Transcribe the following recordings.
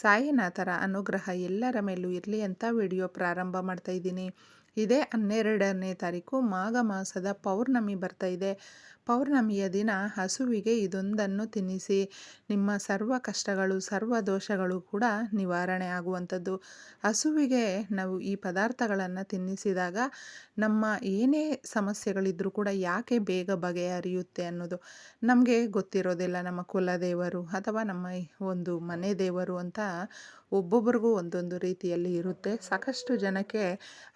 ಸಾಯಿನಾಥರ ಅನುಗ್ರಹ ಎಲ್ಲರ ಮೇಲೂ ಇರಲಿ ಅಂತ ವಿಡಿಯೋ ಪ್ರಾರಂಭ ಮಾಡ್ತಾ ಇದ್ದೀನಿ. ಇದೇ ಹನ್ನೆರಡನೇ ತಾರೀಕು ಮಾಘ ಮಾಸದ ಪೌರ್ಣಮಿ ಬರ್ತಾ ಇದೆ. ಪೌರ್ಣಮಿಯ ದಿನ ಹಸುವಿಗೆ ಇದೊಂದನ್ನು ತಿನ್ನಿಸಿ, ನಿಮ್ಮ ಸರ್ವ ಕಷ್ಟಗಳು, ಸರ್ವ ದೋಷಗಳು ಕೂಡ ನಿವಾರಣೆ ಆಗುವಂಥದ್ದು. ಹಸುವಿಗೆ ನಾವು ಈ ಪದಾರ್ಥಗಳನ್ನು ತಿನ್ನಿಸಿದಾಗ ನಮ್ಮ ಏನೇ ಸಮಸ್ಯೆಗಳಿದ್ರೂ ಕೂಡ ಯಾಕೆ ಬೇಗ ಬಗೆಹರಿಯುತ್ತೆ ಅನ್ನೋದು ನಮಗೆ ಗೊತ್ತಿರೋದಿಲ್ಲ. ನಮ್ಮ ಕುಲದೇವರು ಅಥವಾ ನಮ್ಮ ಒಂದು ಮನೆ ದೇವರು ಅಂತ ಒಬ್ಬೊಬ್ರಿಗೂ ಒಂದೊಂದು ರೀತಿಯಲ್ಲಿ ಇರುತ್ತೆ. ಸಾಕಷ್ಟು ಜನಕ್ಕೆ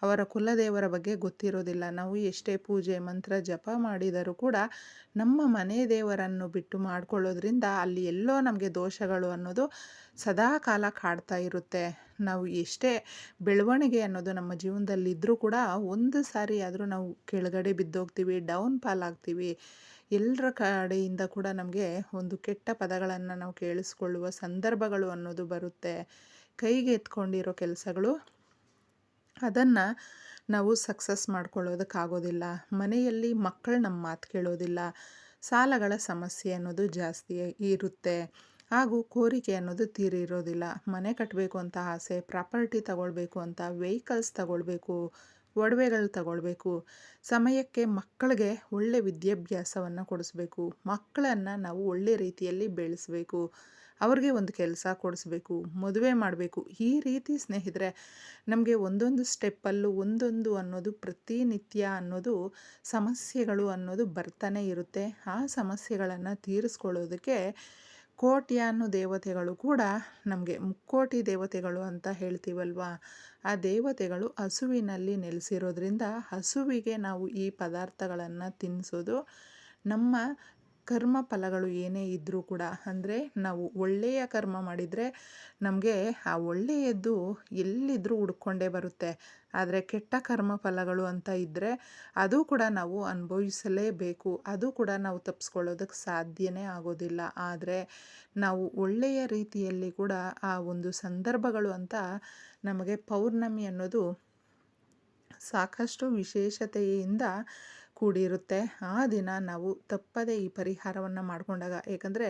ಅವರ ಕುಲದೇವರ ಬಗ್ಗೆ ಗೊತ್ತಿರೋದಿಲ್ಲ. ನಾವು ಎಷ್ಟೇ ಪೂಜೆ, ಮಂತ್ರ ಜಪ ಮಾಡಿದರೂ ಕೂಡ ನಮ್ಮ ಮನೆ ದೇವರನ್ನು ಬಿಟ್ಟು ಮಾಡ್ಕೊಳ್ಳೋದ್ರಿಂದ ಅಲ್ಲಿ ಎಲ್ಲೋ ನಮಗೆ ದೋಷಗಳು ಅನ್ನೋದು ಸದಾ ಕಾಲ ಕಾಡ್ತಾ ಇರುತ್ತೆ. ನಾವು ಎಷ್ಟೇ ಬೆಳವಣಿಗೆ ಅನ್ನೋದು ನಮ್ಮ ಜೀವನದಲ್ಲಿ ಇದ್ದರೂ ಕೂಡ ಒಂದು ಸಾರಿ ಆದರೂ ನಾವು ಕೆಳಗಡೆ ಬಿದ್ದೋಗ್ತೀವಿ, ಡೌನ್ ಫಾಲ್ ಆಗ್ತೀವಿ. ಎಲ್ಲರ ಕಡೆಯಿಂದ ಕೂಡ ನಮಗೆ ಒಂದು ಕೆಟ್ಟ ಪದಗಳನ್ನು ನಾವು ಕೇಳಿಸ್ಕೊಳ್ಳುವ ಸಂದರ್ಭಗಳು ಅನ್ನೋದು ಬರುತ್ತೆ. ಕೈಗೆ ಎತ್ಕೊಂಡಿರೋ ಕೆಲಸಗಳು, ಅದನ್ನು ನಾವು ಸಕ್ಸಸ್ ಮಾಡ್ಕೊಳ್ಳೋದಕ್ಕಾಗೋದಿಲ್ಲ. ಮನೆಯಲ್ಲಿ ಮಕ್ಕಳು ನಮ್ಮ ಮಾತು ಕೇಳೋದಿಲ್ಲ. ಸಾಲಗಳ ಸಮಸ್ಯೆ ಅನ್ನೋದು ಜಾಸ್ತಿ ಇರುತ್ತೆ. ಹಾಗೂ ಕೋರಿಕೆ ಅನ್ನೋದು ತೀರಿರೋದಿಲ್ಲ. ಮನೆ ಕಟ್ಟಬೇಕು ಅಂತ ಆಸೆ, ಪ್ರಾಪರ್ಟಿ ತಗೊಳ್ಬೇಕು ಅಂತ ವೆಹಿಕಲ್ಸ್ ತಗೊಳ್ಬೇಕು ಒಡವೆಗಳು ತಗೊಳ್ಬೇಕು. ಸಮಯಕ್ಕೆ ಮಕ್ಕಳಿಗೆ ಒಳ್ಳೆ ವಿದ್ಯಾಭ್ಯಾಸವನ್ನು ಕೊಡಿಸ್ಬೇಕು. ಮಕ್ಕಳನ್ನು ನಾವು ಒಳ್ಳೆ ರೀತಿಯಲ್ಲಿ ಬೆಳೆಸಬೇಕು. ಅವ್ರಿಗೆ ಒಂದು ಕೆಲಸ ಕೊಡಿಸ್ಬೇಕು. ಮದುವೆ ಮಾಡಬೇಕು. ಈ ರೀತಿ ಸ್ನೇಹಿತರೆ, ನಮಗೆ ಒಂದೊಂದು ಸ್ಟೆಪ್ಪಲ್ಲೂ ಒಂದೊಂದು ಅನ್ನೋದು ಪ್ರತಿನಿತ್ಯ ಅನ್ನೋದು ಸಮಸ್ಯೆಗಳು ಅನ್ನೋದು ಬರ್ತಾನೆ ಇರುತ್ತೆ. ಆ ಸಮಸ್ಯೆಗಳನ್ನು ತೀರಿಸ್ಕೊಳ್ಳೋದಕ್ಕೆ ಕೋಟ್ಯಾನು ದೇವತೆಗಳು ಕೂಡ ನಮಗೆ ಮುಕ್ಕೋಟಿ ದೇವತೆಗಳು ಅಂತ ಹೇಳ್ತೀವಲ್ವಾ? ಆ ದೇವತೆಗಳು ಹಸುವಿನಲ್ಲಿ ನೆಲೆಸಿರೋದ್ರಿಂದ ಹಸುವಿಗೆ ನಾವು ಈ ಪದಾರ್ಥಗಳನ್ನು ತಿನ್ನಿಸೋದು ನಮ್ಮ ಕರ್ಮ ಫಲಗಳು ಏನೇ ಇದ್ದರೂ ಕೂಡ, ಅಂದರೆ ನಾವು ಒಳ್ಳೆಯ ಕರ್ಮ ಮಾಡಿದರೆ ನಮಗೆ ಆ ಒಳ್ಳೆಯದ್ದು ಎಲ್ಲಿದ್ದರೂ ಹುಡ್ಕೊಂಡೇ ಬರುತ್ತೆ. ಆದರೆ ಕೆಟ್ಟ ಕರ್ಮ ಫಲಗಳು ಅಂತ ಇದ್ದರೆ ಅದು ಕೂಡ ನಾವು ಅನುಭವಿಸಲೇಬೇಕು. ಅದು ಕೂಡ ನಾವು ತಪ್ಪಿಸ್ಕೊಳ್ಳೋದಕ್ಕೆ ಸಾಧ್ಯನೇ ಆಗೋದಿಲ್ಲ. ಆದರೆ ನಾವು ಒಳ್ಳೆಯ ರೀತಿಯಲ್ಲಿ ಕೂಡ ಆ ಒಂದು ಸಂದರ್ಭಗಳು ಅಂತ ನಮಗೆ ಪೌರ್ಣಮಿ ಅನ್ನೋದು ಸಾಕಷ್ಟು ವಿಶೇಷತೆಯಿಂದ ಕೂಡಿರುತ್ತೆ. ಆ ದಿನ ನಾವು ತಪ್ಪದೇ ಈ ಪರಿಹಾರವನ್ನು ಮಾಡಿಕೊಂಡಾಗ. ಏಕೆಂದರೆ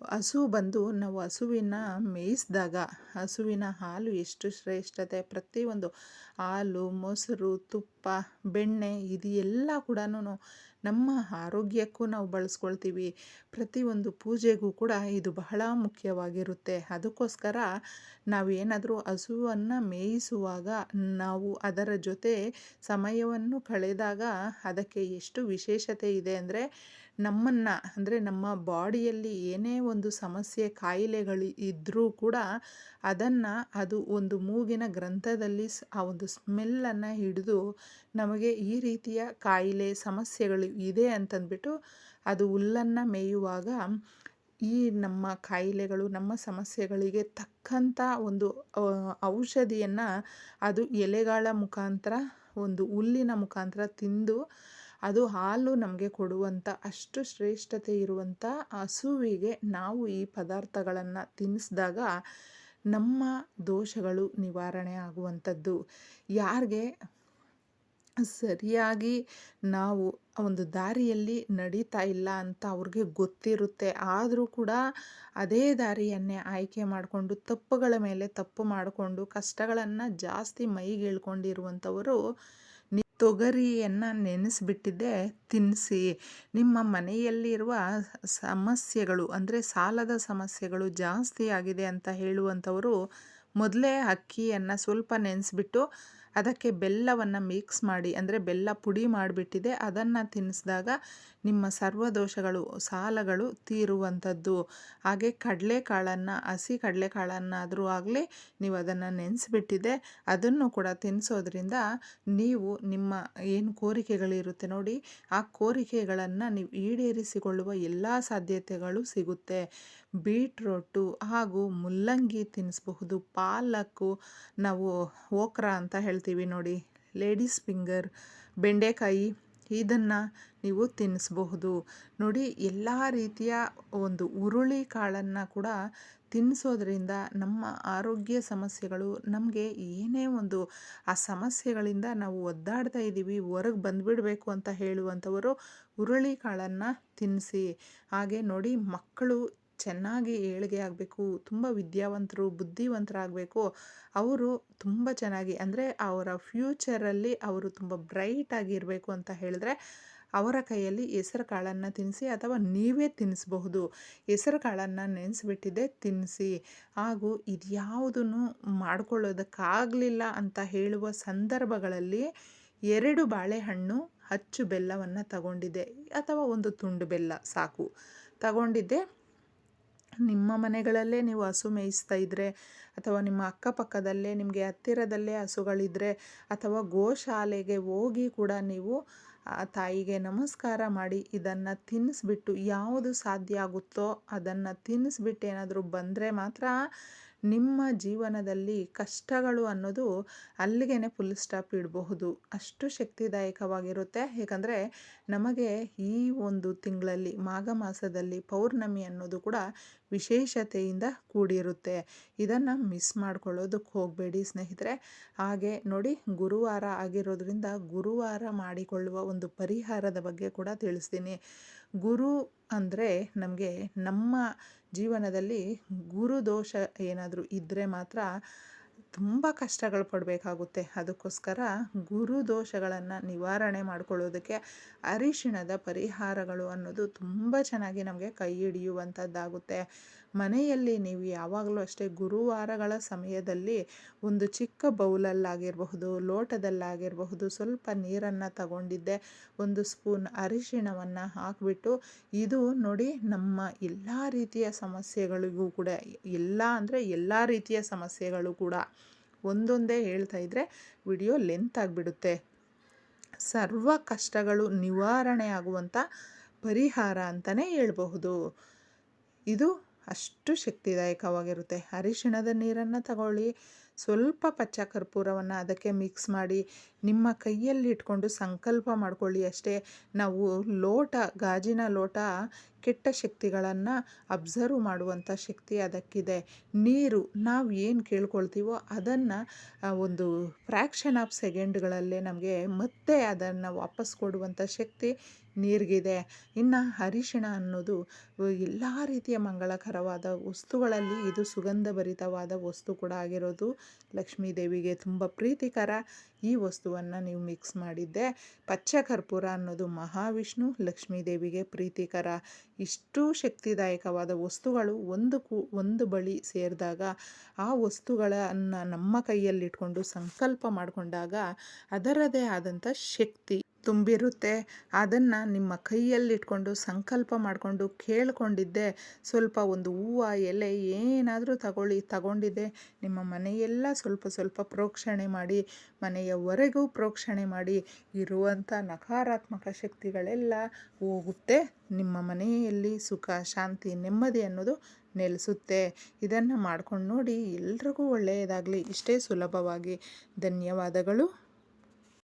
ಹಸು ಬಂದು ನಾವು ಹಸುವಿನ ಮೇಯಿಸಿದಾಗ ಹಸುವಿನ ಹಾಲು ಎಷ್ಟು ಶ್ರೇಷ್ಠತೆ. ಪ್ರತಿಯೊಂದು ಹಾಲು, ಮೊಸರು, ತುಪ್ಪ, ಬೆಣ್ಣೆ ಇದು ಎಲ್ಲ ಕೂಡ ನಮ್ಮ ಆರೋಗ್ಯಕ್ಕೂ ನಾವು ಬಳಸ್ಕೊಳ್ತೀವಿ. ಪ್ರತಿಯೊಂದು ಪೂಜೆಗೂ ಕೂಡ ಇದು ಬಹಳ ಮುಖ್ಯವಾಗಿರುತ್ತೆ. ಅದಕ್ಕೋಸ್ಕರ ನಾವೇನಾದರೂ ಹಸುವನ್ನು ಮೇಯಿಸುವಾಗ ನಾವು ಅದರ ಜೊತೆ ಸಮಯವನ್ನು ಕಳೆದಾಗ ಅದಕ್ಕೆ ಎಷ್ಟು ವಿಶೇಷತೆ ಇದೆ ಅಂದರೆ ನಮ್ಮನ್ನು, ಅಂದರೆ ನಮ್ಮ ಬಾಡಿಯಲ್ಲಿ ಏನೇ ಒಂದು ಸಮಸ್ಯೆ, ಕಾಯಿಲೆಗಳು ಇದ್ದರೂ ಕೂಡ ಅದನ್ನು, ಅದು ಒಂದು ಮೂಗಿನ ಗ್ರಂಥದಲ್ಲಿ ಆ ಒಂದು ಸ್ಮೆಲ್ಲನ್ನು ಹಿಡಿದು ನಮಗೆ ಈ ರೀತಿಯ ಕಾಯಿಲೆ, ಸಮಸ್ಯೆಗಳು ಇದೆ ಅಂತಂದ್ಬಿಟ್ಟು ಅದು ಹುಲ್ಲನ್ನು ಮೇಯುವಾಗ ಈ ನಮ್ಮ ಕಾಯಿಲೆಗಳು, ನಮ್ಮ ಸಮಸ್ಯೆಗಳಿಗೆ ತಕ್ಕಂಥ ಒಂದು ಔಷಧಿಯನ್ನು ಅದು ಎಲೆಗಳ ಮುಖಾಂತರ, ಒಂದು ಹುಲ್ಲಿನ ಮುಖಾಂತರ ತಿಂದು ಅದು ಹಾಲು ನಮಗೆ ಕೊಡುವಂಥ ಅಷ್ಟು ಶ್ರೇಷ್ಠತೆ ಇರುವಂಥ ಹಸುವಿಗೆ ನಾವು ಈ ಪದಾರ್ಥಗಳನ್ನು ತಿನ್ನಿಸಿದಾಗ ನಮ್ಮ ದೋಷಗಳು ನಿವಾರಣೆ ಆಗುವಂಥದ್ದು. ಯಾರಿಗೆ? ಸರಿಯಾಗಿ ನಾವು ಒಂದು ದಾರಿಯಲ್ಲಿ ನಡೀತಾ ಇಲ್ಲ ಅಂತ ಅವ್ರಿಗೆ ಗೊತ್ತಿರುತ್ತೆ. ಆದರೂ ಕೂಡ ಅದೇ ದಾರಿಯನ್ನೇ ಆಯ್ಕೆ ಮಾಡಿಕೊಂಡು ತಪ್ಪುಗಳ ಮೇಲೆ ತಪ್ಪು ಮಾಡಿಕೊಂಡು ಕಷ್ಟಗಳನ್ನು ಜಾಸ್ತಿ ಮೈಗೇಳ್ಕೊಂಡಿರುವಂಥವರು ತೊಗರಿಯನ್ನು ನೆನೆಸಿಬಿಟ್ಟಿದ್ದೆ ತಿನ್ನಿಸಿ ನಿಮ್ಮ ಮನೆಯಲ್ಲಿರುವ ಸಮಸ್ಯೆಗಳು, ಅಂದರೆ ಸಾಲದ ಸಮಸ್ಯೆಗಳು ಜಾಸ್ತಿ ಆಗಿದೆ ಅಂತ ಹೇಳುವಂಥವರು ಮೊದಲೇ ಅಕ್ಕಿಯನ್ನು ಸ್ವಲ್ಪ ನೆನೆಸ್ಬಿಟ್ಟು ಅದಕ್ಕೆ ಬೆಲ್ಲವನ್ನು ಮಿಕ್ಸ್ ಮಾಡಿ, ಅಂದರೆ ಬೆಲ್ಲ ಪುಡಿ ಮಾಡಿಬಿಟ್ಟಿದೆ. ಅದನ್ನು ತಿನ್ನಿಸಿದಾಗ ನಿಮ್ಮ ಸರ್ವದೋಷಗಳು ಸಾಲಗಳು ತೀರುವಂಥದ್ದು. ಹಾಗೆ ಕಡಲೆಕಾಳನ್ನು, ಹಸಿ ಕಡಲೆಕಾಳನ್ನಾದರೂ ಆಗಲಿ ನೀವು ಅದನ್ನು ನೆನೆಸಿಬಿಟ್ಟಿದೆ. ಅದನ್ನು ಕೂಡ ತಿನ್ನಿಸೋದ್ರಿಂದ ನೀವು ನಿಮ್ಮ ಏನು ಕೋರಿಕೆಗಳಿರುತ್ತೆ ನೋಡಿ, ಆ ಕೋರಿಕೆಗಳನ್ನು ನೀವು ಈಡೇರಿಸಿಕೊಳ್ಳುವ ಎಲ್ಲ ಸಾಧ್ಯತೆಗಳು ಸಿಗುತ್ತೆ. ಬೀಟ್ರೋಟು ಹಾಗೂ ಮುಲ್ಲಂಗಿ ತಿನ್ನಿಸ್ಬಹುದು ಪಾಲಕ್ಕು, ನಾವು ಓಕ್ರಾ ಅಂತ ಹೇಳ್ತೀವಿ. ನೋಡಿ. ಲೇಡೀಸ್ ಫಿಂಗರ್, ಬೆಂಡೆಕಾಯಿ, ಇದನ್ನು ನೀವು ತಿನ್ನಿಸ್ಬಹುದು ನೋಡಿ, ಎಲ್ಲ ರೀತಿಯ ಒಂದು ಹುರುಳಿ ಕಾಳನ್ನು ಕೂಡ ತಿನ್ನಿಸೋದ್ರಿಂದ ನಮ್ಮ ಆರೋಗ್ಯ ಸಮಸ್ಯೆಗಳು ನಮಗೆ ಏನೇ ಒಂದು ಆ ಸಮಸ್ಯೆಗಳಿಂದ ನಾವು ಒದ್ದಾಡ್ತಾ ಇದ್ದೀವಿ ಹೊರಗೆ ಬಂದುಬಿಡಬೇಕು ಅಂತ ಹೇಳುವಂಥವರು ಹುರುಳಿ ಕಾಳನ್ನು ತಿನ್ನಿಸಿ ಹಾಗೆ ನೋಡಿ, ಮಕ್ಕಳು ಚೆನ್ನಾಗಿ ಏಳಿಗೆ ಆಗಬೇಕು, ತುಂಬ ವಿದ್ಯಾವಂತರು, ಬುದ್ಧಿವಂತರಾಗಬೇಕು, ಅವರು ತುಂಬ ಚೆನ್ನಾಗಿ, ಅಂದರೆ ಅವರ ಫ್ಯೂಚರಲ್ಲಿ ಅವರು ತುಂಬ ಬ್ರೈಟ್ ಆಗಿರಬೇಕು ಅಂತ ಹೇಳಿದ್ರೆ, ಅವರ ಕೈಯಲ್ಲಿ ಹೆಸರು ಕಾಳನ್ನು ತಿನ್ನಿಸಿ ಅಥವಾ ನೀವೇ ತಿನ್ನಿಸ್ಬಹುದು ಹೆಸರು ಕಾಳನ್ನು ನೆನೆಸ್ಬಿಟ್ಟಿದ್ದೆ ತಿನ್ನಿಸಿ ಹಾಗೂ ಇದ್ಯಾವುದನ್ನು ಮಾಡ್ಕೊಳ್ಳೋದಕ್ಕಾಗಲಿಲ್ಲ ಅಂತ ಹೇಳುವ ಸಂದರ್ಭಗಳಲ್ಲಿ ಎರಡು ಬಾಳೆಹಣ್ಣು ಅಚ್ಚು ಬೆಲ್ಲವನ್ನು ತಗೊಂಡಿದ್ದೆ. ಅಥವಾ ಒಂದು ತುಂಡು ಬೆಲ್ಲ ಸಾಕು. ತಗೊಂಡಿದ್ದೆ. ನಿಮ್ಮ ಮನೆಗಳಲ್ಲೇ ನೀವು ಹಸು ಮೇಯಿಸ್ತಾ ಇದ್ದರೆ ಅಥವಾ ನಿಮ್ಮ ಅಕ್ಕಪಕ್ಕದಲ್ಲೇ, ನಿಮಗೆ ಹತ್ತಿರದಲ್ಲೇ ಹಸುಗಳಿದ್ದರೆ ಅಥವಾ ಗೋಶಾಲೆಗೆ ಹೋಗಿ ಕೂಡ ನೀವು, ಆ, ತಾಯಿಗೆ ನಮಸ್ಕಾರ ಮಾಡಿ ಇದನ್ನು ತಿನ್ನಿಸ್ಬಿಟ್ಟು ಯಾವುದು ಸಾಧ್ಯ ಆಗುತ್ತೋ ಅದನ್ನು ತಿನ್ನಿಸ್ಬಿಟ್ಟು ಏನಾದರೂ ಬಂದರೆ ಮಾತ್ರ ನಿಮ್ಮ ಜೀವನದಲ್ಲಿ ಕಷ್ಟಗಳು ಅನ್ನೋದು ಅಲ್ಲಿಗೆ ಫುಲ್ ಸ್ಟಾಪ್ ಇಡಬಹುದು. ಅಷ್ಟು ಶಕ್ತಿದಾಯಕವಾಗಿರುತ್ತೆ. ಏಕೆಂದರೆ ನಮಗೆ ಈ ಒಂದು ತಿಂಗಳಲ್ಲಿ, ಮಾಘ ಮಾಸದಲ್ಲಿ ಪೌರ್ಣಮಿ ಅನ್ನೋದು ಕೂಡ ವಿಶೇಷತೆಯಿಂದ ಕೂಡಿರುತ್ತೆ. ಇದನ್ನು ಮಿಸ್ ಮಾಡ್ಕೊಳ್ಳೋದಕ್ಕೆ ಹೋಗಬೇಡಿ ಸ್ನೇಹಿತರೆ. ಹಾಗೆ ನೋಡಿ, ಗುರುವಾರ ಆಗಿರೋದ್ರಿಂದ ಗುರುವಾರ ಮಾಡಿಕೊಳ್ಳುವ ಒಂದು ಪರಿಹಾರದ ಬಗ್ಗೆ ಕೂಡ ತಿಳಿಸ್ತೀನಿ. ಗುರು ಅಂದರೆ ನಮಗೆ ನಮ್ಮ ಜೀವನದಲ್ಲಿ ಗುರು ದೋಷ ಏನಾದರೂ ಇದ್ದರೆ ಮಾತ್ರ ತುಂಬ ಕಷ್ಟಗಳು ಪಡಬೇಕಾಗುತ್ತೆ. ಅದಕ್ಕೋಸ್ಕರ ಗುರು ದೋಷಗಳನ್ನು ನಿವಾರಣೆ ಮಾಡಿಕೊಳ್ಳೋದಕ್ಕೆ ಅರಿಶಿಣದ ಪರಿಹಾರಗಳು ಅನ್ನೋದು ತುಂಬ ಚೆನ್ನಾಗಿ ನಮಗೆ ಕೈ ಹಿಡಿಯುವಂಥದ್ದಾಗುತ್ತೆ. ಮನೆಯಲ್ಲಿ ನೀವು ಯಾವಾಗಲೂ ಅಷ್ಟೇ ಗುರುವಾರಗಳ ಸಮಯದಲ್ಲಿ ಒಂದು ಚಿಕ್ಕ ಬೌಲಲ್ಲಾಗಿರಬಹುದು, ಲೋಟದಲ್ಲಾಗಿರಬಹುದು, ಸ್ವಲ್ಪ ನೀರನ್ನು ತಗೊಂಡಿದ್ದೆ, ಒಂದು ಸ್ಪೂನ್ ಅರಿಶಿಣವನ್ನು ಹಾಕಿಬಿಟ್ಟು, ಇದು ನೋಡಿ ನಮ್ಮ ಎಲ್ಲ ರೀತಿಯ ಸಮಸ್ಯೆಗಳಿಗೂ ಕೂಡ, ಎಲ್ಲ ಅಂದರೆ ಎಲ್ಲ ರೀತಿಯ ಸಮಸ್ಯೆಗಳು ಕೂಡ ಒಂದೊಂದೇ ಹೇಳ್ತಾ ಇದ್ದರೆ ವಿಡಿಯೋ ಲೆಂತ್ ಆಗಿಬಿಡುತ್ತೆ. ಸರ್ವ ಕಷ್ಟಗಳು ನಿವಾರಣೆ ಆಗುವಂಥ ಪರಿಹಾರ ಅಂತಲೇ ಹೇಳ್ಬಹುದು. ಇದು ಅಷ್ಟು ಶಕ್ತಿದಾಯಕವಾಗಿರುತ್ತೆ. ಅರಿಶಿಣದ ನೀರನ್ನು ತಗೊಳ್ಳಿ. ಸ್ವಲ್ಪ ಪಚ್ಚ ಕರ್ಪೂರವನ್ನು ಅದಕ್ಕೆ ಮಿಕ್ಸ್ ಮಾಡಿ ನಿಮ್ಮ ಕೈಯಲ್ಲಿ ಇಟ್ಕೊಂಡು ಸಂಕಲ್ಪ ಮಾಡ್ಕೊಳ್ಳಿ ಅಷ್ಟೇ. ನಾವು ಲೋಟ, ಗಾಜಿನ ಲೋಟ ಕೆಟ್ಟ ಶಕ್ತಿಗಳನ್ನು ಅಬ್ಸರ್ವ್ ಮಾಡುವಂಥ ಶಕ್ತಿ ಅದಕ್ಕಿದೆ. ನೀರು ನಾವು ಏನು ಕೇಳ್ಕೊಳ್ತೀವೋ ಅದನ್ನು ಒಂದು ಫ್ರ್ಯಾಕ್ಷನ್ ಆಫ್ ಸೆಕೆಂಡ್ಗಳಲ್ಲೇ ನಮಗೆ ಮತ್ತೆ ಅದನ್ನು ವಾಪಸ್ ಕೊಡುವಂಥ ಶಕ್ತಿ ನೀರಿಗಿದೆ. ಇನ್ನು ಅರಿಶಿಣ ಅನ್ನೋದು ಎಲ್ಲ ರೀತಿಯ ಮಂಗಳಕರವಾದ ವಸ್ತುಗಳಲ್ಲಿ ಇದು ಸುಗಂಧಭರಿತವಾದ ವಸ್ತು ಕೂಡ ಆಗಿರೋದು. ಲಕ್ಷ್ಮೀ ದೇವಿಗೆ ತುಂಬ ಪ್ರೀತಿಕರ ಈ ವಸ್ತುವನ್ನು ನೀವು ಮಿಕ್ಸ್ ಮಾಡಿದ್ದೆ. ಪಚ್ಚ ಕರ್ಪೂರ ಅನ್ನೋದು ಮಹಾವಿಷ್ಣು, ಲಕ್ಷ್ಮೀ ದೇವಿಗೆ ಪ್ರೀತಿಕರ. ಇಷ್ಟು ಶಕ್ತಿದಾಯಕವಾದ ವಸ್ತುಗಳು ಒಂದು ಕು, ಒಂದು ಬಳಿ ಸೇರಿದಾಗ ಆ ವಸ್ತುಗಳನ್ನು ನಮ್ಮ ಕೈಯಲ್ಲಿಟ್ಕೊಂಡು ಸಂಕಲ್ಪ ಮಾಡಿಕೊಂಡಾಗ ಅದರದೇ ಆದಂಥ ಶಕ್ತಿ ತುಂಬಿರುತ್ತೆ. ಅದನ್ನು ನಿಮ್ಮ ಕೈಯಲ್ಲಿಟ್ಕೊಂಡು ಸಂಕಲ್ಪ ಮಾಡಿಕೊಂಡು ಕೇಳಿಕೊಂಡಿದ್ದೆ. ಸ್ವಲ್ಪ ಒಂದು ಹೂವು, ಎಲೆ ಏನಾದರೂ ತಗೊಳ್ಳಿ, ತಗೊಂಡಿದ್ದೆ. ನಿಮ್ಮ ಮನೆಯೆಲ್ಲ ಸ್ವಲ್ಪ ಸ್ವಲ್ಪ ಪ್ರೋಕ್ಷಣೆ ಮಾಡಿ, ಮನೆಯವರೆಗೂ ಪ್ರೋಕ್ಷಣೆ ಮಾಡಿ ಇರುವಂಥ ನಕಾರಾತ್ಮಕ ಶಕ್ತಿಗಳೆಲ್ಲ ಹೋಗುತ್ತೆ. ನಿಮ್ಮ ಮನೆಯಲ್ಲಿ ಸುಖ, ಶಾಂತಿ, ನೆಮ್ಮದಿ ಅನ್ನೋದು ನೆಲೆಸುತ್ತೆ. ಇದನ್ನು ಮಾಡ್ಕೊಂಡು ನೋಡಿ ಎಲ್ರಿಗೂ ಒಳ್ಳೆಯದಾಗಲಿ. ಇಷ್ಟೇ ಸುಲಭವಾಗಿ. ಧನ್ಯವಾದಗಳು.